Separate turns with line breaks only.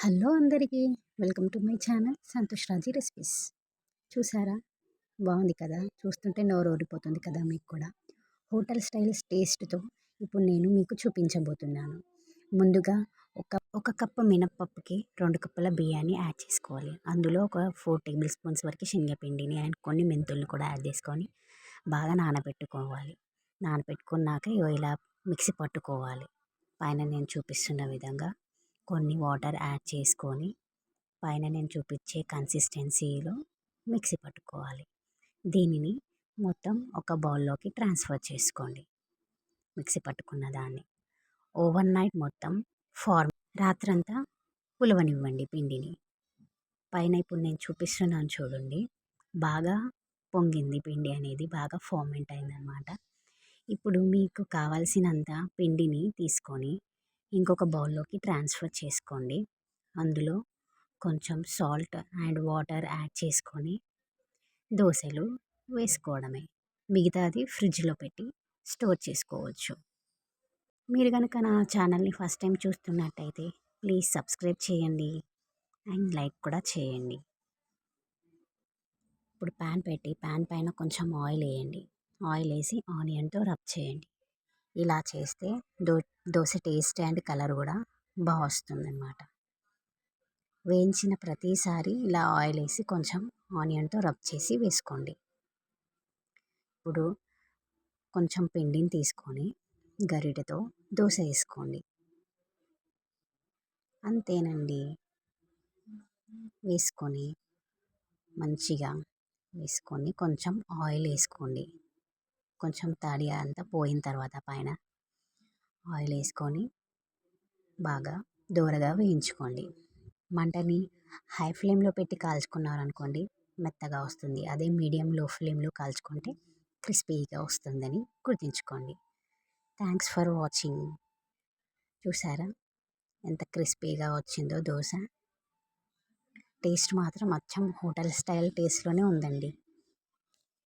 Hello అందరికీ. Welcome to my channel Santosh Raji recipes. చూసారా? బాగుంది కదా? చూస్తుంటే నోరు ఊరిపోతుంది కదా మీకు కూడా. హోటల్ స్టైల్స్ టేస్ట్తో ఇప్పుడు నేను మీకు చూపించబోతున్నాను. ముందుగా ఒక ఒక కప్పు మినప్పప్పుకి రెండు కప్పుల బియ్యాన్ని యాడ్ చేసుకోవాలి. అందులో ఒక ఫోర్ టేబుల్ స్పూన్స్ వరకు శనగపిండిని అండ్ కొన్ని మెంతుల్ని కూడా యాడ్ చేసుకొని బాగా నానబెట్టుకోవాలి. నానబెట్టుకున్నాక ఇలా మిక్సీ పట్టుకోవాలి. పైన నేను చూపిస్తున్న విధంగా కొన్ని వాటర్ యాడ్ చేసుకొని పైన నేను చూపించే కన్సిస్టెన్సీలో మిక్సీ పట్టుకోవాలి. దీనిని మొత్తం ఒక బౌల్లోకి ట్రాన్స్ఫర్ చేసుకోండి. మిక్సీ పట్టుకున్న దాన్ని. ఓవర్ నైట్ మొత్తం ఫార్మ్ రాత్రంతా పులవనివ్వండి పిండిని. పైన ఇప్పుడు నేను చూపిస్తున్నాను చూడండి. బాగా పొంగింది పిండి అనేది బాగా ఫార్మెంట్ అయిందనమాట ఇప్పుడు మీకు కావాల్సినంత పిండిని తీసుకొని ఇంకొక బౌల్లోకి ట్రాన్స్ఫర్ చేసుకోండి. అందులో కొంచెం సాల్ట్ అండ్ వాటర్ యాడ్ చేసుకొని దోశలు వేసుకోవడమే. మిగతాది ఫ్రిడ్జ్లో పెట్టి స్టోర్ చేసుకోవచ్చు. మీరు కనుక నా ఛానల్ని ఫస్ట్ టైం చూస్తున్నట్టయితే ప్లీజ్ సబ్స్క్రైబ్ చేయండి అండ్ లైక్ కూడా చేయండి. ఇప్పుడు ప్యాన్ పెట్టి ప్యాన్ పైన కొంచెం ఆయిల్ వేయండి. ఆయిల్ వేసి ఆనియన్తో రబ్ చేయండి. ఇలా చేస్తే దో దోశ టేస్ట్ అండ్ కలర్ కూడా బాగా వస్తుందన్నమాట. వేయించిన ప్రతిసారి ఇలా ఆయిల్ వేసి కొంచెం ఆనియన్తో రబ్ చేసి వేసుకోండి. ఇప్పుడు కొంచెం పిండిని తీసుకొని గరిటెతో దోశ వేసుకోండి. అంతేనండి. వేసుకొని మంచిగా వేసుకొని కొంచెం ఆయిల్ వేసుకోండి. కొంచెం తడి అంతా పోయిన తర్వాత పైన ఆయిల్ వేసుకొని బాగా దూరగా వేయించుకోండి. మంటని హై ఫ్లేమ్లో పెట్టి కాల్చుకున్నారనుకోండి మెత్తగా వస్తుంది. అదే మీడియం లో ఫ్లేమ్లో కాల్చుకుంటే క్రిస్పీగా వస్తుందని గుర్తుంచుకోండి. Thanks for watching. చూసారా? ఎంత క్రిస్పీగా వచ్చిందో దోశ. టేస్ట్ మాత్రం అచ్చం హోటల్ స్టైల్ టేస్ట్లోనే ఉందండి.